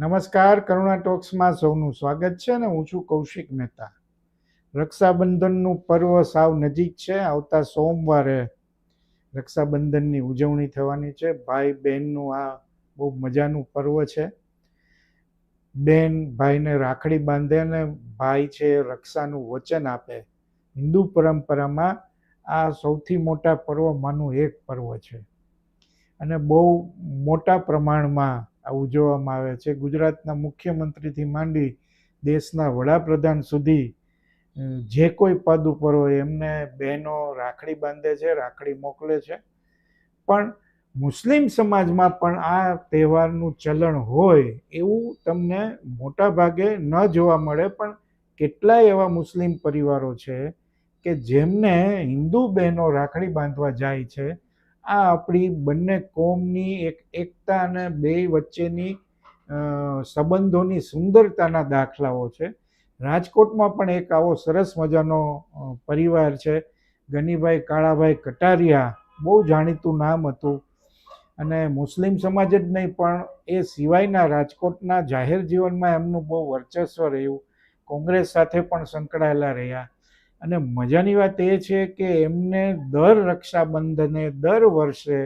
નમસ્કાર, કરુણા ટોક્સમાં સૌનું સ્વાગત છે અને હું છું કૌશિક મહેતા. રક્ષાબંધનનું પર્વ સાવ નજીક છે. આવતા સોમવારે રક્ષાબંધનની ઉજવણી થવાની છે. ભાઈ બહેનનું આ બહુ મજાનું પર્વ છે. બેન ભાઈને રાખડી બાંધે અને ભાઈ છે રક્ષાનું વચન આપે. હિન્દુ પરંપરામાં આ સૌથી મોટા પર્વમાંનું એક પર્વ છે. અને બહુ મોટા પ્રમાણમાં આ ઉજવવામાં આવે છે. ગુજરાતના મુખ્યમંત્રીથી માંડી દેશના વડાપ્રધાન સુધી જે કોઈ પદ ઉપર હોય એમને બહેનો રાખડી બાંધે છે, રાખડી મોકલે છે. પણ મુસ્લિમ સમાજમાં પણ આ તહેવારનું ચલણ હોય એવું તમને મોટા ભાગે ન જોવા મળે, પણ કેટલાય એવા મુસ્લિમ પરિવારો છે કે જેમને હિન્દુ બહેનો રાખડી બાંધવા જાય છે. આ આપણી બંને કોમની એક એકતા અને બે વચ્ચેની સંબંધોની સુંદરતાના દાખલાઓ છે. રાજકોટમાં પણ એક આવો સરસ મજાનો પરિવાર છે. ગનીભાઈ કાળાભાઈ કટારિયા, બહુ જાણીતું નામ હતું. અને મુસ્લિમ સમાજ જ નહીં, પણ એ સિવાયના રાજકોટના જાહેર જીવનમાં એમનું બહુ વર્ચસ્વ રહ્યું. કોંગ્રેસ સાથે પણ સંકળાયેલા રહ્યા. અને મજાની વાત એ છે કે એમને દર રક્ષાબંધને દર વર્ષે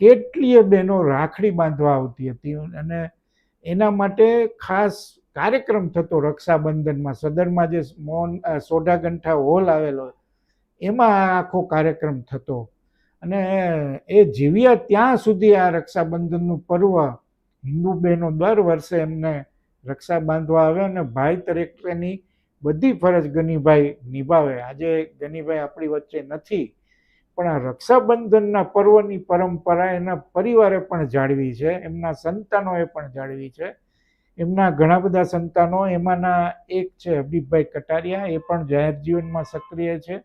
કેટલીય બહેનો રાખડી બાંધવા આવતી હતી અને એના માટે ખાસ કાર્યક્રમ થતો રક્ષાબંધનમાં. સદરમાં જે મોન સોઢાગંઠા હોલ આવેલો એમાં આખો કાર્યક્રમ થતો. અને એ જીવ્યા ત્યાં સુધી આ રક્ષાબંધનનું પર્વ હિન્દુ બહેનો દર વર્ષે એમને રક્ષા બાંધવા આવે અને ભાઈ તરીકેની બધી ફરજ ગનીભાઈ નિભાવે. આજે ગનીભાઈ આપણી વચ્ચે નથી, પણ આ રક્ષાબંધનના પર્વની પરંપરા એના પરિવારે પણ જાળવી છે, એમના સંતાનોએ પણ જાળવી છે. એમના ઘણા બધા સંતાનો, એમાંના એક છે હબીબભાઈ કટારિયા, એ પણ જાહેર જીવનમાં સક્રિય છે.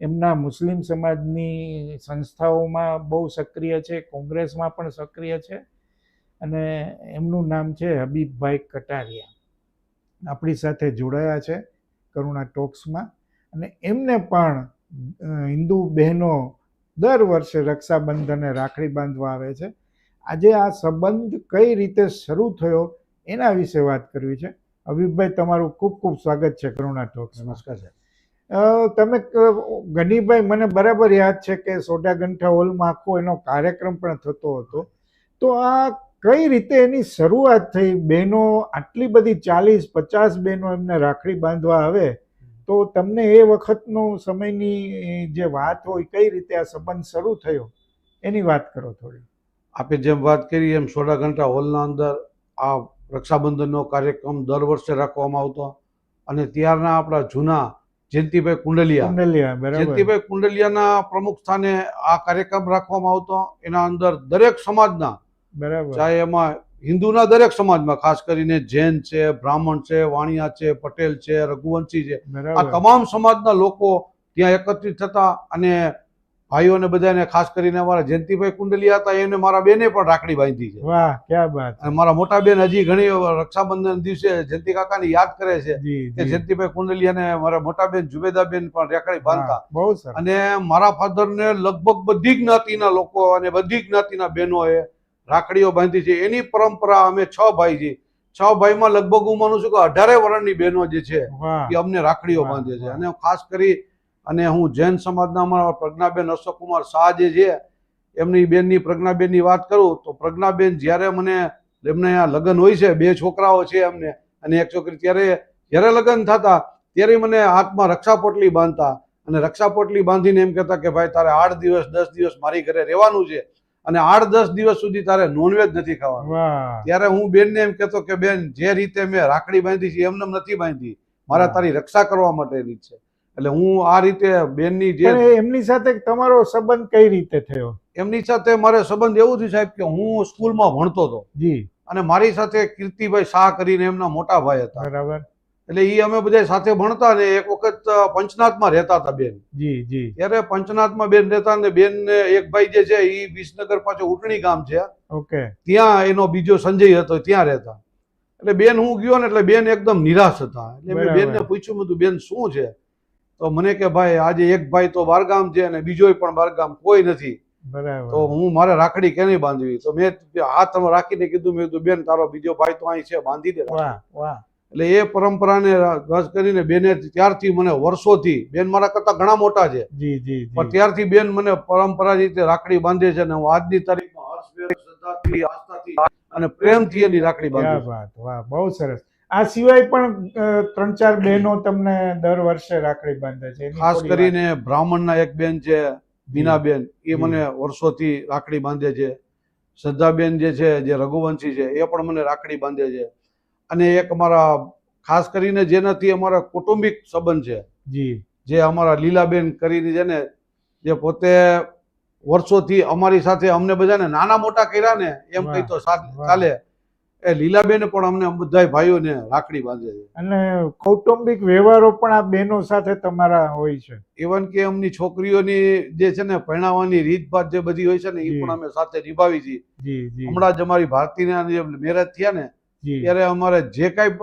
એમના મુસ્લિમ સમાજની સંસ્થાઓમાં બહુ સક્રિય છે, કોંગ્રેસમાં પણ સક્રિય છે. અને એમનું નામ છે હબીબભાઈ કટારિયા. આપણી સાથે જોડાયા છે કરુણા ટોક્સમાં. અને એમને પણ હિન્દુ બહેનો દર વર્ષે રક્ષાબંધને રાખડી બાંધવા આવે છે. આજે આ સંબંધ કઈ રીતે શરૂ થયો એના વિશે વાત કરવી છે. અભિભાઈ તમારું ખૂબ ખૂબ સ્વાગત છે કરુણા ટોક્સ નમસ્કાર સાહેબ. તમે ગનીભાઈ મને બરાબર યાદ છે કે સોડા ગંઠા હોલમાં આખો એનો કાર્યક્રમ પણ થતો હતો. તો આ કઈ રીતે એની શરૂઆત થઈ? બહેનો આટલી બધી ચાલીસ પચાસ બહેનો એમને રાખડી બાંધવા આવે તો તમને એ વખતનો સમયની જે વાત હોય કઈ રીતે આ સંબંધ શરૂ થયો? એની વાત કરો થોડી. આપે જેમ વાત કરી એમ સોળા ઘંટા હોલના અંદર આ રક્ષાબંધનનો કાર્યક્રમ દર વર્ષે રાખવામાં આવતો અને ત્યારના આપણા જૂના જયંતિભાઈ કુંડલિયા. જયંતિભાઈ કુંડલિયાના પ્રમુખ સ્થાને આ કાર્યક્રમ રાખવામાં આવતો. એના અંદર દરેક સમાજના બરાબર. ચાહે એમાં હિન્દુના દરેક સમાજમાં ખાસ કરીને જૈન છે બ્રાહ્મણ છે વાણિયા છે પટેલ છે રઘુવંશી છે આ તમામ સમાજના લોકો ત્યાં એકત્રિત થતા અને ભાઈઓને બધાને ખાસ કરીને અમારા જયંતિભાઈ કુંડલિયા હતા એને મારા બેને પણ રાખડી બાંધી છે. વાહ ક્યાં વાત અને મારા મોટા બેન હજી ઘણી રક્ષાબંધન દિવસે જયંતિ કાકાને યાદ કરે છે કે જયંતિભાઈ કુંડલિયાને મારા મોટા બેન જુબેદા બેન પણ રાખડી બાંધતા. બહુ અને મારા ફાધરને લગભગ બધી જ્ઞાતિના લોકો અને બધી જ્ઞાતિના બહેનોએ રાખડીઓ બાંધી છે. એની પરંપરા અમે છ ભાઈ છે છ ભાઈમાં લગભગ હું માનું છું કે અઢારે વર્ણની બહેનો જે છે એ અમને રાખડીઓ બાંધે છે. અને ખાસ કરી અને હું જૈન સમાજના અમારા પ્રજ્ઞાબેન અશોકકુમાર શાહ જે છે એમની બેનની પ્રજ્ઞાબેનની વાત કરું તો પ્રજ્ઞાબેન જ્યારે મને એમને આ લગ્ન હોય છે બે છોકરાઓ છે એમને અને એક છોકરી ત્યારે જ્યારે લગ્ન થતા ત્યારે મને હાથમાં રક્ષા પોટલી બાંધતા. અને રક્ષા પોટલી બાંધીને એમ કહેતા કે ભાઈ તારે આઠ દિવસ દસ દિવસ મારી ઘરે રહેવાનું છે. અને આઠ દસ દિવસ સુધી તારે નોનવેજ નથી ખાવાનું. ત્યારે હું બેનને એમ કહેતો કે બેન જે રીતે મેં રાખડી બાંધી છે એમને નથી બાંધી. મારા તારી રક્ષા કરવા માટેની છે. એટલે હું આ રીતે બેનની જે એમની સાથે તમારો સંબંધ કઈ રીતે થયો? એમની સાથે મારે સંબંધ એવું થયું સાહેબ કે હું સ્કૂલમાં ભણતો હતો. જી. અને મારી સાથે કીર્તિભાઈ શાહ કરીને એમના મોટા ભાઈ હતા. બરાબર. એટલે એ અમે બધા સાથે ભણતા ને એક વખત પંચનાથમાં રહેતા હતા બેન. જી જી. ત્યારે પંચનાથમાં બેન રહેતા ને બેન એક ભાઈ જે છે એ વિસનગર પાછો ઉટણી ગામ છે. ઓકે. ત્યાં ત્યાં એનો બીજો સંજય હતો ત્યાં રહેતા. એટલે બેન હું ગયો ને એટલે બેન એકદમ નિરાશ હતા. એટલે મેં બેનને પૂછ્યું બધું બેન શું છે? તો મને કે ભાઈ આજે એક ભાઈ તો બારગામ છે અને બીજો પણ બારગામ કોઈ નથી. તો હું મારે રાખડી કે નહીં બાંધવી? તો મેં હાથ રાખીને કીધું મેં કીધું બેન તારો બીજો ભાઈ તો અહીં છે બાંધી દે વાહ વાહ. એટલે એ પરંપરાને રસ કરીને બેને ત્યારથી મને વર્ષોથી બેન મારા કરતા ઘણા મોટા છે. જી જી પણ ત્યારથી બેન મને પરંપરા રીતે રાખડી બાંધે છે અને હું આજની તારીખમાં હર્ષભેર, શ્રદ્ધાથી, આસ્થાથી અને પ્રેમથી એની રાખડી વાત વાહ બહુ સરસ. આ સિવાય પણ ત્રણ ચાર બહેનો તમને દર વર્ષે રાખડી બાંધે છે. ખાસ. કરીને બ્રાહ્મણના એક બેન છે બીનાબેન એ મને વર્ષોથી રાખડી બાંધે છે. શ્રદ્ધાબેન જે છે જે રઘુવંશી છે એ પણ મને રાખડી બાંધે છે. અને એક અમારા ખાસ કરીને જેનાથી અમારા કૌટુંબિક સંબંધ છે જી. જે અમારા લીલાબેન કરીને છે ને જે પોતે વર્ષોથી અમારી સાથે અમને બધાને નાના મોટા કર્યા ને એમ કહી તો ચાલે. એ લીલાબેન પણ અમને બધાય ભાઈઓને રાખડી બાંધે છે. અને કૌટુંબિક વ્યવહારો પણ આ બહેનો સાથે તમારા હોય છે. ઇવન કે એમની છોકરીઓની જે છે ને પરણાવવાની રીતભાત જે બધી હોય છે ને એ પણ અમે સાથે નિભાવી છે જી જી. હમણાં જ અમારી ભારતીના જે મેરેજ થયા ને ત્યારે અમારે જે કાંઈ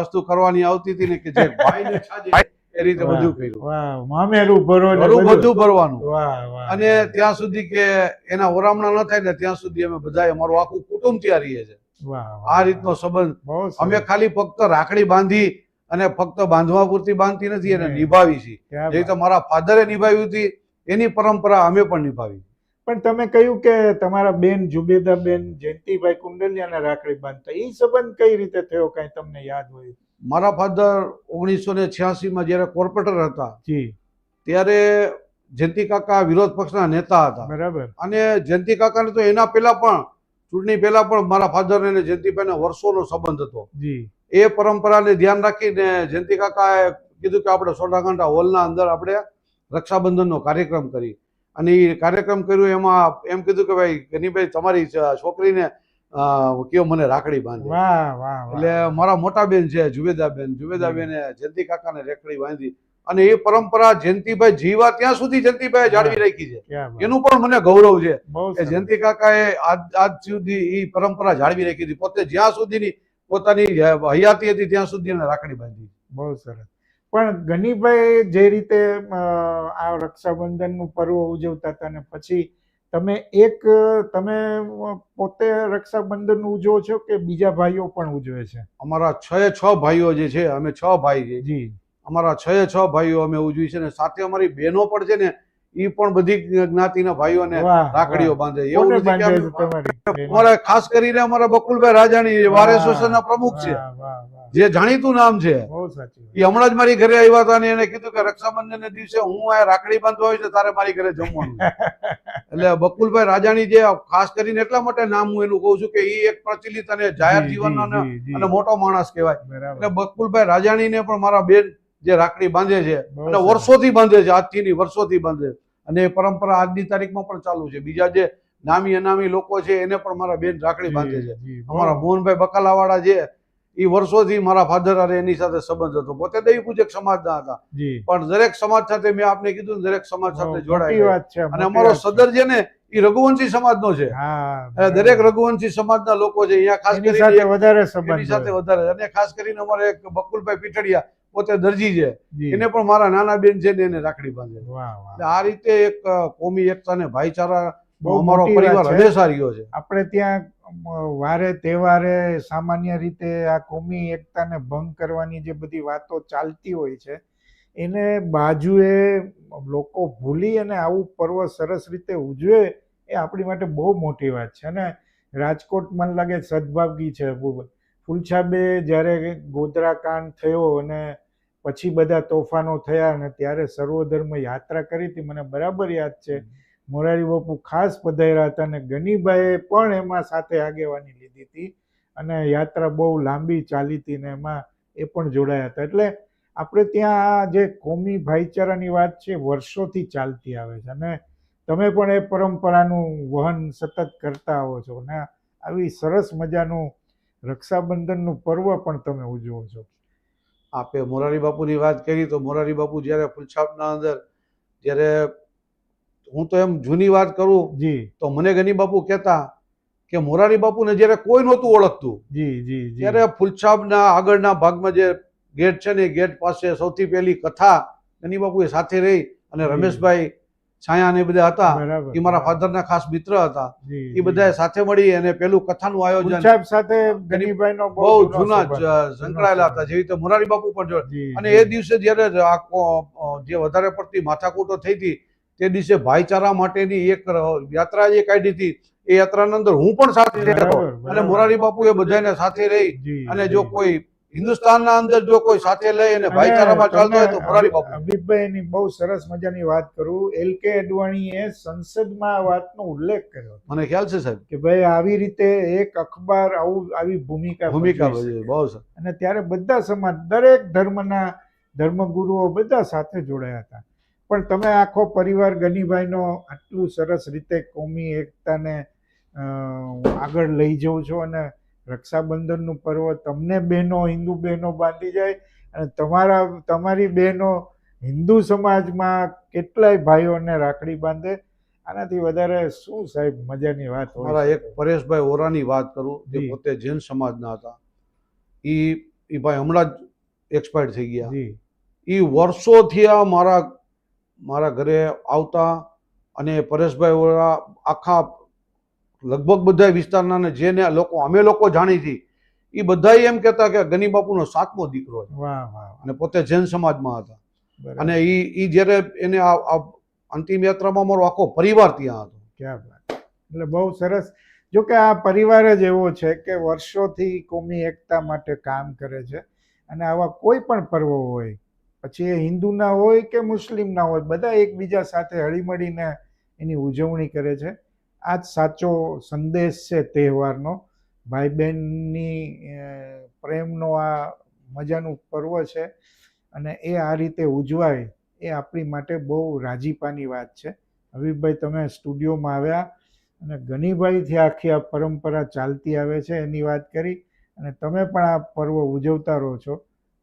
વસ્તુ કરવાની આવતી હતી ને કે જે ભાઈને એ રીતે બધું કર્યું. મામેરું ભરો બધું. ભરવાનું. અને ત્યાં સુધી કે એના ઓરામણા ન થાય ને ત્યાં સુધી અમે બધા અમારું આખું કુટુંબ ત્યાં રહીએ વાહ આ રીતનો સંબંધ. અમે ખાલી ફક્ત રાખડી બાંધી અને ફક્ત બાંધવા પૂરતી બાંધતી નથી એને નિભાવી છે જે તો મારા ફાધરે નિભાવી હતી એની પરંપરા અમે પણ નિભાવી પણ તમે કહ્યું કે તમારા બેન જુબેદા બેન જયંતિભાઈ કુંડલિયાના રાખડી બાંધતા એ સંબંધ કઈ રીતે થયો? કઈ તમને યાદ હોય? મારા ફાધર ઓગણીસો ને છ્યાસીમાં જ્યારે કોર્પોરેટર હતા જી. ત્યારે જયંતિ કાકા વિરોધ પક્ષના નેતા હતા. બરાબર. અને જયંતિ કાકાને તો એના પહેલા પણ ચૂંટણી પહેલા પણ મારા ફાધર અને જયંતિભાઈને વર્ષોનો સંબંધ હતો. જી. એ પરંપરાને ધ્યાન રાખીને જયંતિ કાકાએ કીધું કે આપણે સોડાકાંઠા હોલના અંદર આપણે રક્ષાબંધનનો કાર્યક્રમ કરી. અને એ કાર્યક્રમ કર્યો એમાં એમ કીધું કે ભાઈ ગનીભાઈ તમારી છોકરીને કયો મને રાખડી બાંધી. એટલે મારા મોટા બેન છે જુબેદાબેન જુબેદાબેને જયંતિ કાકાને રેકડી બાંધી અને એ પરંપરા જયંતિભાઈ જીવા ત્યાં સુધી જયંતિભાઈ જાળવી રાખી છે. એનું પણ મને ગૌરવ છે કે. જયંતિ કાકાએ આજ આજ સુધી એ પરંપરા જાળવી રાખી હતી. પોતે જ્યાં સુધીની પોતાની હયાતી હતી ત્યાં સુધી એને રાખડી બાંધી. બહુ સરસ. પણ ગનીભાઈ જે રીતે આ રક્ષાબંધનનું પર્વ ઉજવતા હતા ને પછી તમે એક તમે પોતે રક્ષાબંધન ઉજવો છો કે બીજા ભાઈઓ પણ ઉજવે છે? અમારા છ છ ભાઈઓ જે છે અમે છ ભાઈ છે જી. અમારા છ છ ભાઈઓ અમે ઉજવી છે ને સાથે અમારી બહેનો પણ છે ને એ પણ બધી જ્ઞાતિના ભાઈઓને રાખડીઓ બાંધે એવું નથી? અમારા ખાસ કરીને અમારા બકુલભાઈ રાજાણી વારે સોસાયટીના પ્રમુખ છે. જે જાણીતું નામ છે. એ હમણાં જ મારી ઘરે આવ્યા હતા અને એને કીધું કે રક્ષાબંધનના દિવસે હું આ રાખડી બાંધવા હોય છે તારે મારી ઘરે જમવાનું એટલે બકુલભાઈ રાજાણી જે ખાસ કરીને એટલા માટે નામ હું એનું કહું છું કે એ એક પ્રચલિત અને જાહેર જી, જીવનનો અને- જી, જી. મોટો માણસ કહેવાય એટલે બકુલભાઈ રાજાણીને પણ મારા બેન જે રાખડી બાંધે છે અને. વર્ષોથી બાંધે છે આજથી ની વર્ષોથી બાંધે અને એ પરંપરા આજની તારીખમાં પણ ચાલુ છે બીજા જે નામી અનામી લોકો છે એને પણ મારા બેન રાખડી બાંધે છે જી, જી. અમારા મોહનભાઈ બકાલાવાળા છે એ વર્ષોથી મારા ફાધર અને એની સાથે સંબંધ હતો. પોતે દેવી પૂજક સમાજના હતા. પણ દરેક સમાજ સાથે મેં આપને કીધું દરેક સમાજ સાથે જોડાય અને અમારો સદર છે ને એ રઘુવંશી સમાજનો છે. દરેક રઘુવંશી સમાજના લોકો છે અહીંયા ખાસ કરીને વધારે એની સંબંધ સાથે વધારે. અને ખાસ કરીને અમારે એક બકુલભાઈ પીઠડિયા પોતે દરજી છે. એને પણ મારા નાના બેન છે ને એને રાખડી બાંધે એટલે આ રીતે એક કોમી એકતા ને ભાઈચારા બહુ અમારો પરિવાર. હંમેશા રહ્યો છે. આપણે ત્યાં વારે તહેવારે સામાન્ય રીતે આ કોમી એકતાને ભંગ કરવાની જે બધી વાતો ચાલતી હોય છે, એને બાજુએ લોકો ભૂલી અને આવું પર્વ સરસ રીતે ઉજવે એ આપણી માટે બહુ મોટી વાત છે. અને રાજકોટ મને લાગે સદભાગી છે. ફૂલછાબે જ્યારે ગોધરાકાંડ થયો અને પછી બધા તોફાનો થયા અને ત્યારે સર્વધર્મ યાત્રા કરી હતી, મને બરાબર યાદ છે. મોરારી બાપુ ખાસ પધાર્યા હતા અને ગનીભાઈએ પણ એમાં સાથે આગેવાની લીધી હતી અને યાત્રા બહુ લાંબી ચાલી હતી ને એમાં એ પણ જોડાયા હતા. એટલે આપણે ત્યાં આ જે કોમી ભાઈચારાની વાત છે, વર્ષોથી ચાલતી આવે છે અને તમે પણ એ પરંપરાનું વહન સતત કરતા આવો છો અને આવી સરસ મજાનું રક્ષાબંધનનું પર્વ પણ તમે ઉજવો છો. આપે મોરારી બાપુની વાત કરી તો મોરારી બાપુ જ્યારે પુલછાપના અંદર જ્યારે હું તો એમ જૂની વાત કરું જી. તો મને ગની બાપુ કહેતા કે મોરારી બાપુને જ્યારે કોઈ નહોતું ઓળખતું જી જી ત્યારે ફૂલછાપના આગળના ભાગમાં જે ગેટ છે ને ગેટ પાસે સૌથી પહેલી કથા ગની બાપુએ સાથે રહી અને રમેશભાઈ છાયા ને બધા હતા એ મારા ફાધરના ખાસ મિત્ર હતા. એ બધા સાથે મળી અને પેલું કથાનું આયોજન સાહેબ સાથે ગનીભાઈનો બહુ જૂનો સંકળાયેલા હતા જેવી રીતે મોરારી બાપુ પણ જો અને એ દિવસે જ્યારે જે વધારે પડતી માથાકૂટો થઈ હતી તે દિવસે ભાઈચારા માટેની એક યાત્રા જે કાઢી હતી એ યાત્રાની અંદર હું પણ સાથે રહ્યો અને મોરારી બાપુ એ બધાને સાથે રહી અને જો. કોઈ હિન્દુસ્તાનના અંદર જો કોઈ સાથે લઈ અને ભાઈચારામાં ચાલતો હોય તો મોરારી બાપુ. અમિતભાઈની બહુ સરસ મજાની વાત કરું. એલ કે અડવાણીએ સંસદમાં આ વાતનો ઉલ્લેખ કર્યો મને ખ્યાલ છે સાહેબ? કે ભાઈ આવી રીતે એક અખબાર આવું આવી ભૂમિકા ભૂમિકા. બહુ સર. અને ત્યારે બધા સમાજ દરેક ધર્મના ધર્મગુરુઓ બધા સાથે જોડાયા હતા. પણ તમે આખો પરિવાર ગનીભાઈનો આટલું સરસ રીતે કોમી એકતાને આગળ લઈ જવો છો અને રક્ષાબંધનનું પર્વ તમને બહેનો હિન્દુ બહેનો બાંધી જાય અને તમારા તમારી બહેનો હિન્દુ સમાજમાં કેટલાય ભાઈઓને રાખડી બાંધે આનાથી વધારે શું સાહેબ મજાની વાત હોય મારા એક પરેશભાઈ ઓરાની વાત કરું જે પોતે જૈન સમાજના હતા. એ એ ભાઈ હમણાં જ એક્સપાયર્ડ થઈ ગયા. એ ઈ વર્ષોથી આ મારા મારા ઘરે આવતા અને પરેશભાઈ વોરા આખા લગભગ બધા વિસ્તારના ને જેને લોકો અમે લોકો જાણીતી એ બધા એમ કહેતા કે ગની બાપુનો સાતમો દીકરો છે. અને પોતે જૈન સમાજમાં હતા. અને ઈ ઈ જ્યારે એને આ આ અંતિમ યાત્રામાં મારો આખો પરિવાર ત્યાં હતો. ક્યાં એટલે બહુ સરસ. જો કે આ પરિવાર જ એવો છે કે વર્ષોથી કોમી એકતા માટે કામ કરે છે અને આવા કોઈ પણ પર્વ હોય પછી એ હિન્દુના હોય કે મુસ્લિમના હોય, બધા એકબીજા સાથે હળીમળીને એની ઉજવણી કરે છે. આ જ સાચો સંદેશ છે તહેવારનો. ભાઈ બહેનની પ્રેમનો આ મજાનું પર્વ છે અને એ આ રીતે ઉજવાય એ આપણી માટે બહુ રાજીપાની વાત છે. હબીબભાઈ, તમે સ્ટુડિયોમાં આવ્યા અને ગનીભાઈથી આખી આ પરંપરા ચાલતી આવે છે એની વાત કરી અને તમે પણ આ પર્વ ઉજવતા રહો છો.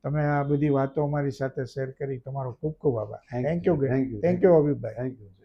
તમે આ બધી વાતો અમારી સાથે શેર કરી. તમારો ખૂબ ખૂબ આભાર. થેન્ક યુ થેન્ક યુ હબીબભાઈ થેન્ક યુ